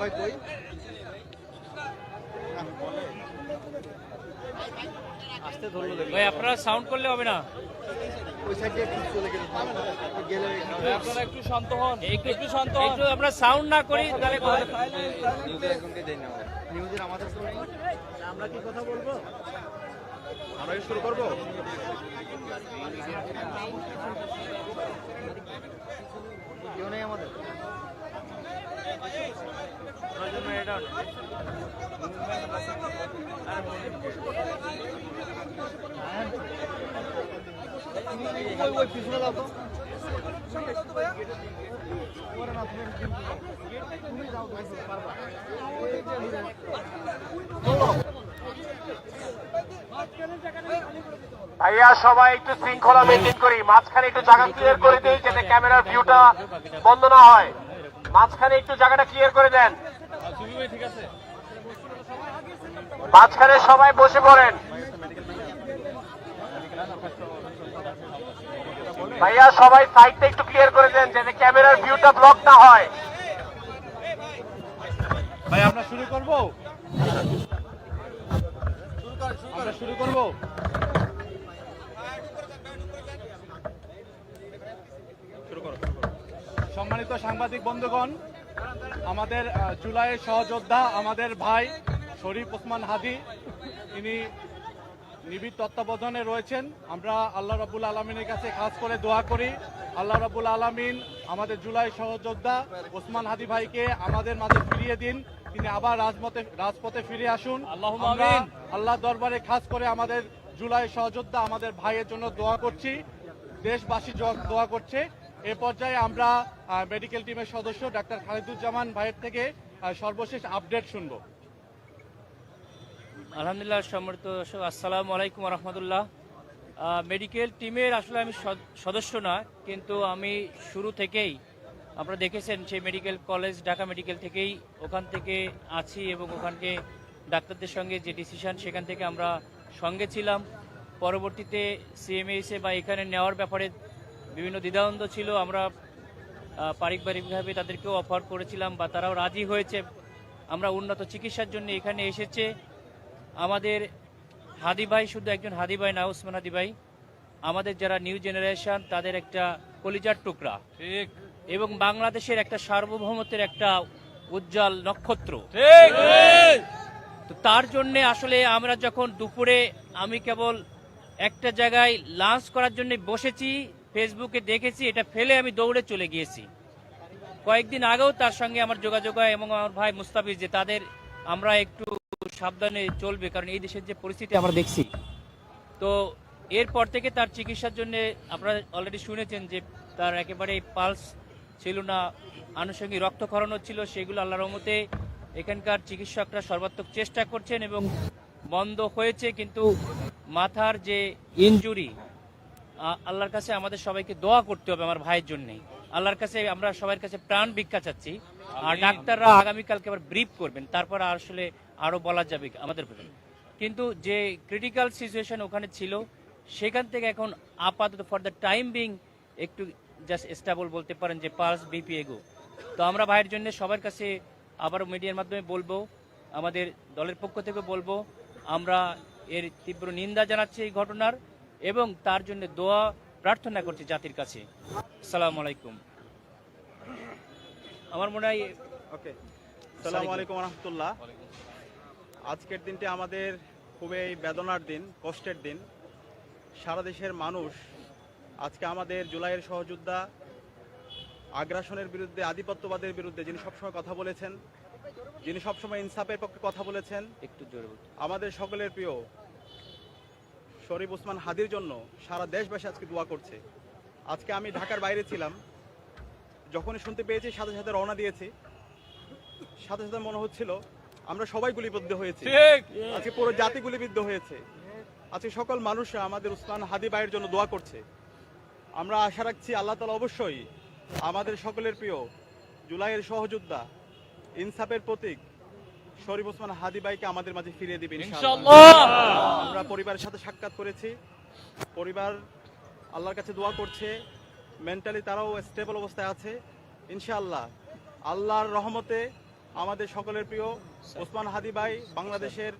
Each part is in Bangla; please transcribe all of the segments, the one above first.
হয় কই? আসতে ধরলো ভাই আপনারা সাউন্ড করলে হবে না। ওই সাইডে একটু চলে গেলে গেলে আপনারা একটু শান্ত হন। একটু একটু শান্ত হন। একটু আমরা সাউন্ড না করি তাহলে কথা নিউজের আমাদের আমরা কি কথা বলব? আমরা শুরু করব? কেউ নেই আমাদের? ভাইয়া, সবাই একটু শৃঙ্খলা মেনটেন করি। মাঝখানে একটু জায়গা ক্লিয়ার করে দিই, যাতে ক্যামেরার ভিউটা বন্ধ না হয়। মাঝখানে একটু জায়গাটা ক্লিয়ার করে দেন। মাঝখানে সবাই বসে পড়েন। ভাইয়া, সবাই সাইডটা একটু ক্লিয়ার করে দেন, যাতে ক্যামেরার ভিউটা ব্লক না হয়। ভাই, আমরা শুরু করব? শুরু করব শুরু করো, শুরু করো। সম্মানিত সাংবাদিক বন্ধুগণ আমাদের জুলাইয়ের সহযোদ্ধা আমাদের ভাই শরীফ ওসমান হাদি তিনি নিবিড় তত্ত্বাবধানে রয়েছেন। আমরা আল্লাহ রাবুল আলমিনের কাছে খাস করে দোয়া করি। আল্লাহ রাবুল আলমিন আমাদের জুলাই সহযোদ্ধা ওসমান হাদি ভাইকে আমাদের মাঝে ফিরিয়ে দিন। তিনি আবার রাজমতে রাজপথে ফিরে আসুন। আল্লাহ দরবারে খাস করে আমাদের জুলাই সহযোদ্ধা আমাদের ভাইয়ের জন্য দোয়া করছি। দেশবাসী দোয়া করছে। এ পর্যায়ে আমরা মেডিকেল টিমের সদস্য ডাক্তার খালিদুজ্জামান ভাইয়ের থেকে সর্বশেষ আপডেট শুনব। আলহামদুলিল্লাহ দর্শক, আসসালামু আলাইকুম রহমতুল্লাহ মেডিকেল টিমের আসলে আমি সদ- সদস্য না, কিন্তু আমি শুরু থেকেই আপনারা দেখেছেন সেই মেডিকেল কলেজ ঢাকা মেডিকেল থেকেই ওখান থেকে আছি এবং ওখানকে ডাক্তারদের সঙ্গে যে ডিসিশন সেখান থেকে আমরা সঙ্গে ছিলাম। পরবর্তীতে সিএমএইসে বা এখানে নেওয়ার ব্যাপারে বিভিন্ন দ্বিধাদ্বন্দ্ব ছিল আমরা পারিবারিকভাবে তাদেরকেও অফার করেছিলাম বা তারাও রাজি হয়েছে। আমরা উন্নত চিকিৎসার জন্য এখানে এসেছে। আমাদের হাদি ভাই শুধু একজন হাদি ভাই না উসমান হাদি ভাই। আমাদের যারা নিউ জেনারেশন তাদের একটা কলিজার টুকরা। ঠিক। এবং বাংলাদেশের একটা সার্বভৌমত্বের একটা উজ্জ্বল নক্ষত্র। তো তার জন্য আসলে আমরা যখন দুপুরে আমি কেবল একটা জায়গায় লাঞ্চ করার জন্য বসেছি ফেসবুকে দেখেছি, এটা ফেলে আমি দৌড়ে চলে গিয়েছি। কয়েকদিন আগেও তার সঙ্গে আমার যোগাযোগ হয় এবং আমার ভাই মুস্তাফিজ যে তাদের আমরা একটু সাবধানে চলবে, কারণ এই দেশের যে পরিস্থিতি আমরা দেখছি। তো এরপর থেকে তার চিকিৎসার জন্য আপনারা অলরেডি শুনেছেন যে তার একেবারে পালস ছিল না, আনুষঙ্গিক রক্তক্ষরণ হচ্ছিল সেগুলো আল্লাহর রহমতে এখানকার চিকিৎসকরা সর্বাত্মক চেষ্টা করছেন এবং বন্ধ হয়েছে, কিন্তু মাথার যে ইনজুরি আল্লাহর কাছে আমাদের সবাইকে দোয়া করতে হবে আমার ভাইয়ের জন্যই। আল্লাহর কাছে আমরা সবার কাছে প্রাণ ভিক্ষা চাচ্ছি। আর ডাক্তাররা আগামীকালকে আবার ব্রিফ করবেন তারপর আসলে আরও বলা যাবে আমাদের কিন্তু যে ক্রিটিক্যাল সিচুয়েশন ওখানে ছিল সেখান থেকে এখন আপাতত ফর দ্য টাইম বিং একটু জাস্ট স্টেবল বলতে পারেন যে পালস বিপি এগো। তো আমরা ভাইয়ের জন্য সবার কাছে আবার মিডিয়ার মাধ্যমে বলব আমাদের দলের পক্ষ থেকে বলব আমরা এর তীব্র নিন্দা জানাচ্ছি এই ঘটনার। এবং তার জন্য দোয়া প্রার্থনা করছি জাতির কাছে। আসসালামু আলাইকুম। আমার মনে হয় ওকে। সালামু আলাইকুম। রহমতুল্লাহ আজকের দিনটি আমাদের খুবই বেদনার দিন কষ্টের দিন। সারা দেশের মানুষ আজকে আমাদের জুলাইয়ের সহযোদ্ধা আগ্রাসনের বিরুদ্ধে আধিপত্যবাদের বিরুদ্ধে যিনি সবসময় কথা বলেছেন যিনি সবসময় ইনসাফের পক্ষে কথা বলেছেন একটু আমাদের সকলের প্রিয় শরীফ ওসমান হাদির জন্য সারা দেশবাসী আজকে দোয়া করছে। আজকে আমি ঢাকার বাইরে ছিলাম যখনই শুনতে পেয়েছি সাথে সাথে রওনা দিয়েছি। সাথে সাথে মনে হচ্ছিল আমরা সবাই গুলিবিদ্ধ হয়েছি। আজকে পুরো জাতি গুলিবিদ্ধ হয়েছে। আজকে সকল মানুষরা আমাদের উসমান হাদি ভাইয়ের জন্য দোয়া করছে। আমরা আশা রাখছি আল্লাহ তালা অবশ্যই আমাদের সকলের প্রিয় জুলাইয়ের সহযোদ্ধা ইনসাফের প্রতীক শরীফ ওসমান হাদি ভাইকে আমাদের মাঝে ফিরিয়ে ইনশাআল্লাহ। আমরা পরিবারের সাথে সাক্ষাৎ করেছি। পরিবার আল্লাহর কাছে দোয়া করছে। মেন্টালি তারাও স্টেবল অবস্থায় আছে। ইনশাআল্লাহ আল্লাহর রহমতে আমাদের সকলের প্রিয় ওসমান হাদি ভাই বাংলাদেশের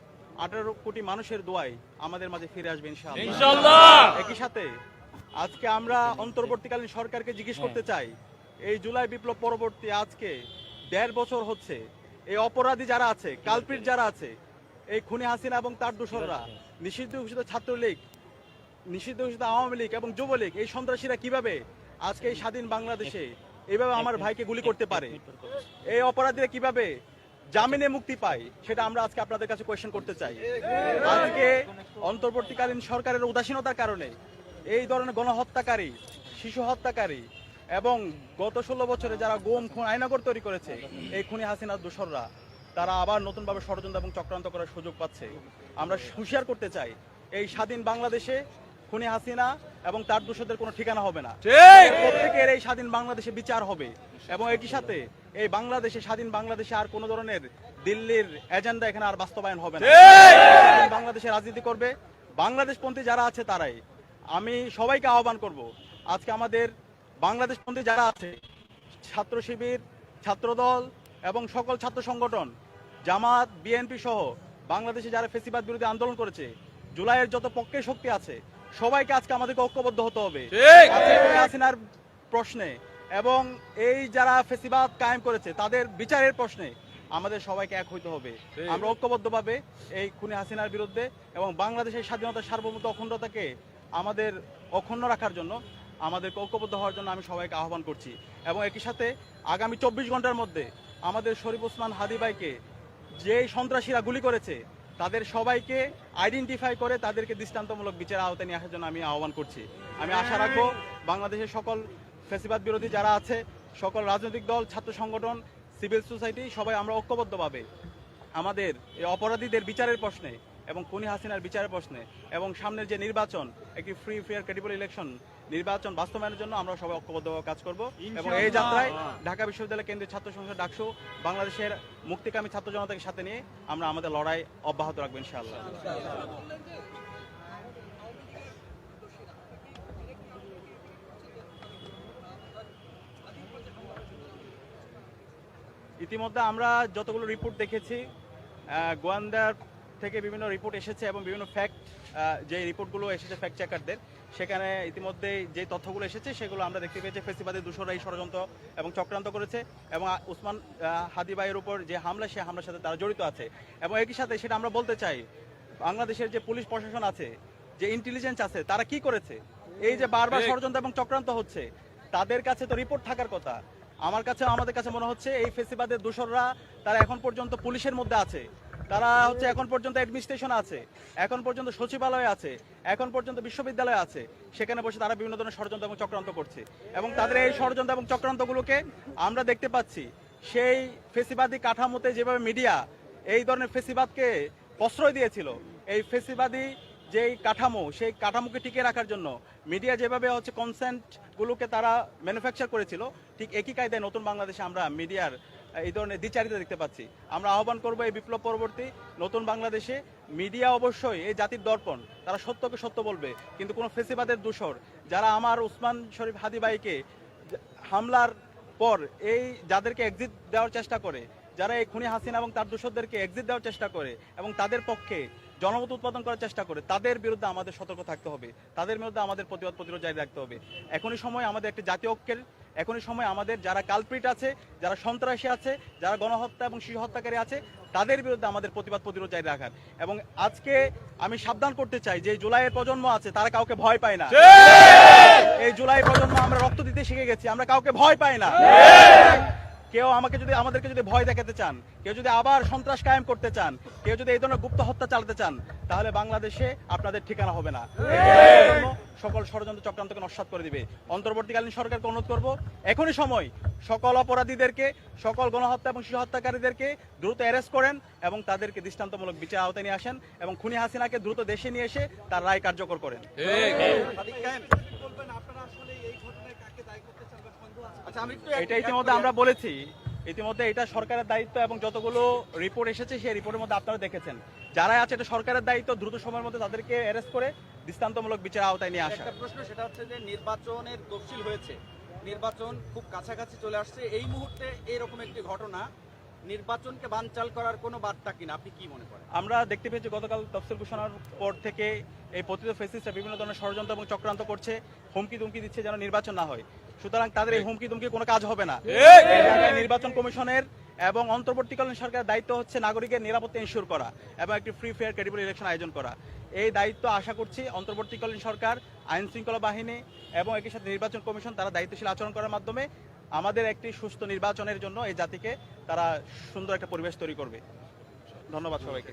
আঠারো কোটি মানুষের দোয়াই আমাদের মাঝে ফিরে আসবে ইনশাআল্লাহ। একই সাথে আজকে আমরা অন্তর্বর্তীকালীন সরকারকে জিজ্ঞেস করতে চাই। এই জুলাই বিপ্লব পরবর্তী আজকে দেড় বছর হচ্ছে। এই অপরাধী যারা আছে, কালপিট যারা আছে, এই খুনি হাসিনা এবং তার দোসররা, নিষিদ্ধ ঘোষিত ছাত্রলীগ, নিষিদ্ধ ঘোষিত আওয়ামী লীগ এবং যুবলীগ, এই সন্ত্রাসীরা কীভাবে আজকে এই স্বাধীন বাংলাদেশে এইভাবে আমার ভাইকে গুলি করতে পারে? এই অপরাধীরা কীভাবে জামিনে মুক্তি পায়, সেটা আমরা আজকে আপনাদের কাছে কোয়েশ্চেন করতে চাই। আজকে অন্তর্বর্তীকালীন সরকারের উদাসীনতার কারণে এই ধরনের গণহত্যাকারী, শিশু হত্যাকারী এবং গত ষোলো বছরে যারা গোম খুন আইনগর তৈরি করেছে এই খুনি হাসিনার দোসররা তারা আবার নতুনভাবে ষড়যন্ত্র এবং চক্রান্ত করার সুযোগ পাচ্ছে। আমরা হুঁশিয়ার করতে চাই এই স্বাধীন বাংলাদেশে খুনি হাসিনা এবং তার দোষদের কোনো ঠিকানা হবে না। প্রত্যেকের এই স্বাধীন বাংলাদেশে বিচার হবে এবং একই সাথে এই বাংলাদেশে স্বাধীন বাংলাদেশে আর কোনো ধরনের দিল্লির এজেন্ডা এখানে আর বাস্তবায়ন হবে না। বাংলাদেশে রাজনীতি করবে। বাংলাদেশপন্থী যারা আছে তারাই। আমি সবাইকে আহ্বান করব আজকে আমাদের বাংলাদেশপন্থী যারা আছে ছাত্র শিবির ছাত্রদল এবং সকল ছাত্র সংগঠন জামাত বিএনপি সহ বাংলাদেশে যারা ফেসিবাদ বিরোধী আন্দোলন করেছে জুলাইয়ের যত পক্ষের শক্তি আছে সবাইকে আজকে আমাদেরকে ঐক্যবদ্ধ হতে হবে। হাসিনার প্রশ্নে এবং এই যারা ফেসিবাদ কায়েম করেছে তাদের বিচারের প্রশ্নে আমাদের সবাইকে এক হইতে হবে। আমরা ঐক্যবদ্ধভাবে এই খুনি হাসিনার বিরুদ্ধে এবং বাংলাদেশের স্বাধীনতা সার্বভৌমত্ব অখণ্ডতাকে আমাদের অক্ষুণ্ণ রাখার জন্য আমাদের ঐক্যবদ্ধ হওয়ার জন্য আমি সবাইকে আহ্বান করছি। এবং একই সাথে আগামী চব্বিশ ঘণ্টার মধ্যে আমাদের শরীফ ওসমান হাদি ভাইকে যে সন্ত্রাসীরা গুলি করেছে, তাদের সবাইকে আইডেন্টিফাই করে তাদেরকে দৃষ্টান্তমূলক বিচারের আওতায় নিয়ে আসার জন্য আমি আহ্বান করছি। আমি আশা রাখব বাংলাদেশের সকল ফেসিবাদ বিরোধী যারা আছে, সকল রাজনৈতিক দল, ছাত্র সংগঠন, সিভিল সোসাইটি সবাই আমরা ঐক্যবদ্ধভাবে আমাদের এই অপরাধীদের বিচারের প্রশ্নে এবং খুনি হাসিনার বিচারের প্রশ্নে এবং সামনের যে নির্বাচন একটি ফ্রি ফেয়ার ক্রেডিবল ইলেকশন নির্বাচন বাস্তবায়নের জন্য আমরা সবাই ঐক্যবদ্ধভাবে কাজ করব। এবং এই যাত্রায় ঢাকা বিশ্ববিদ্যালয় কেন্দ্রীয় ছাত্র সংসদ ডাকসু বাংলাদেশের মুক্তিকামী ছাত্র জনতাকে সাথে নিয়ে আমরা আমাদের লড়াই অব্যাহত রাখব ইনশাআল্লাহ। ইতিমধ্যে আমরা যতগুলো রিপোর্ট দেখেছি গোয়েন্দার থেকে বিভিন্ন রিপোর্ট এসেছে এবং বিভিন্ন ফ্যাক্ট যে রিপোর্টগুলো এসেছে ফ্যাক্ট চেকারদের সেখানে ইতিমধ্যে যে তথ্যগুলো এসেছে সেগুলো আমরা দেখতে পেয়েছি ফেসিবাদের দূষণরা এই ষড়যন্ত্র এবং চক্রান্ত করেছে এবং উসমান আহ, হাদি ভাইয়ের উপর যে হামলা সে হামলার সাথে তারা জড়িত আছে। এবং একই সাথে সেটা আমরা বলতে চাই বাংলাদেশের যে পুলিশ প্রশাসন আছে যে ইন্টেলিজেন্স আছে তারা কি করেছে? এই যে বারবার ষড়যন্ত্র এবং চক্রান্ত হচ্ছে তাদের কাছে তো রিপোর্ট থাকার কথা। আমার কাছে আমাদের কাছে মনে হচ্ছে এই ফেসিবাদের দোসররা তারা এখন পর্যন্ত পুলিশের মধ্যে আছে। তারা হচ্ছে এখন পর্যন্ত অ্যাডমিনিস্ট্রেশন আছে, এখন পর্যন্ত সচিবালয় আছে, এখন পর্যন্ত বিশ্ববিদ্যালয় আছে, সেখানে বসে তারা বিভিন্ন ধরনের ষড়যন্ত্র এবং চক্রান্ত করছে। এবং তাদের এই ষড়যন্ত্র এবং চক্রান্তগুলোকে আমরা দেখতে পাচ্ছি, সেই ফেসিবাদী কাঠামোতে যেভাবে মিডিয়া এই ধরনের ফেসিবাদকে প্রশ্রয় দিয়েছিল, এই ফেসিবাদী যেই কাঠামো, সেই কাঠামোকে টিকিয়ে রাখার জন্য মিডিয়া যেভাবে হচ্ছে কনসেন্টগুলোকে তারা ম্যানুফ্যাকচার করেছিল, ঠিক একই কায়দায় নতুন বাংলাদেশে আমরা মিডিয়ার এই ধরনের দ্বিচারিতা দেখতে পাচ্ছি। আমরা আহ্বান করব এই বিপ্লব পরবর্তী নতুন বাংলাদেশে মিডিয়া অবশ্যই এই জাতির দর্পণ, তারা সত্যকে সত্য বলবে, কিন্তু কোনো ফেসিবাদের দূষর, যারা আমার উসমান শরীফ হাদি ভাইকে হামলার পর এই যাদেরকে এক্সিট দেওয়ার চেষ্টা করে, যারা এই খুনি হাসিনা এবং তার দূষরদেরকে এক্সিট দেওয়ার চেষ্টা করে এবং তাদের পক্ষে জনমত উৎপাদন করার চেষ্টা করে, তাদের বিরুদ্ধে আমাদের সতর্ক থাকতে হবে, তাদের বিরুদ্ধে আমাদের প্রতিবাদ প্রতিরোধ জারি রাখতে হবে। এখনই সময় আমাদের একটি জাতীয় ঐক্যের এখনই সময় আমাদের যারা কালপ্রিট আছে যারা সন্ত্রাসী আছে যারা গণহত্যা এবং শিশু হত্যাকারী আছে তাদের বিরুদ্ধে আমাদের প্রতিবাদ প্রতিরোধ জারি রাখার। এবং আজকে আমি সাবধান করতে চাই যে জুলাইয়ের প্রজন্ম আছে তারা কাউকে ভয় পায় না। এই জুলাই প্রজন্ম আমরা রক্ত দিতে শিখে গেছি আমরা কাউকে ভয় পাই না। কেউ আমাকে যদি আমাদেরকে যদি ভয় দেখাতে চান কেউ যদি আবার সন্ত্রাস কায়েম করতে চান কেউ যদি এই ধরনের গুপ্ত হত্যা চালাতে চান তাহলে বাংলাদেশে আপনাদের ঠিকানা হবে না। সকল ষড়যন্ত্র চক্রান্তকে নস্বাত করে দিবে। অন্তর্বর্তীকালীন সরকারকে অনুরোধ করব এখনই সময় সকল অপরাধীদেরকে সকল গণহত্যা এবং শিশু হত্যাকারীদেরকে দ্রুত অ্যারেস্ট করেন এবং তাদেরকে দৃষ্টান্তমূলক বিচার আওতায় নিয়ে আসেন এবং খুনি হাসিনাকে দ্রুত দেশে নিয়ে এসে তার রায় কার্যকর করেন। এটা ইতিমধ্যে আমরা বলেছি। ইতিমধ্যে এটা সরকারের দায়িত্ব এবং যতগুলো রিপোর্ট এসেছে সেই রিপোর্টের মধ্যে আপনারা দেখেছেন। যারা আছে এটা সরকারের দায়িত্ব দ্রুত সময়ের মধ্যে তাদেরকে অ্যারেস্ট করে দৃষ্টান্তমূলক বিচার আওতায় নিয়ে আসা। প্রশ্ন সেটা হচ্ছে যে নির্বাচনের তফসিল হয়েছে। নির্বাচন খুব কাছাকাছি চলে আসছে। এই মুহূর্তে এরকম একটি ঘটনা নির্বাচনকে বানচাল করার কোনো বার্তা কিনা? আপনি কি মনে করেন? আমরা দেখতে পেয়েছি গতকাল তফসিল ঘোষণার পর থেকে এই পতিত ফেসিসরা বিভিন্ন ধরনের ষড়যন্ত্র এবং চক্রান্ত করছে। হুমকি দুমকি দিচ্ছে যেন নির্বাচন না হয়। সুতরাং তাদের এই হুমকি দুমকি কোনো কাজ হবে না। নির্বাচন কমিশনের এবং অন্তর্বর্তীকালীন সরকারের দায়িত্ব হচ্ছে নাগরিকের নিরাপত্তা ইনশিওর করা এবং একটি ফ্রি ফেয়ার ক্রেডিবল ইলেকশন আয়োজন করা। এই দায়িত্ব আশা করছি অন্তর্বর্তীকালীন সরকার আইন শৃঙ্খলা বাহিনী এবং একই সাথে নির্বাচন কমিশন তারা দায়িত্বশীল আচরণ করার মাধ্যমে আমাদের একটি সুস্থ নির্বাচনের জন্য এই জাতিকে তারা সুন্দর একটা পরিবেশ তৈরি করবে। ধন্যবাদ সবাইকে।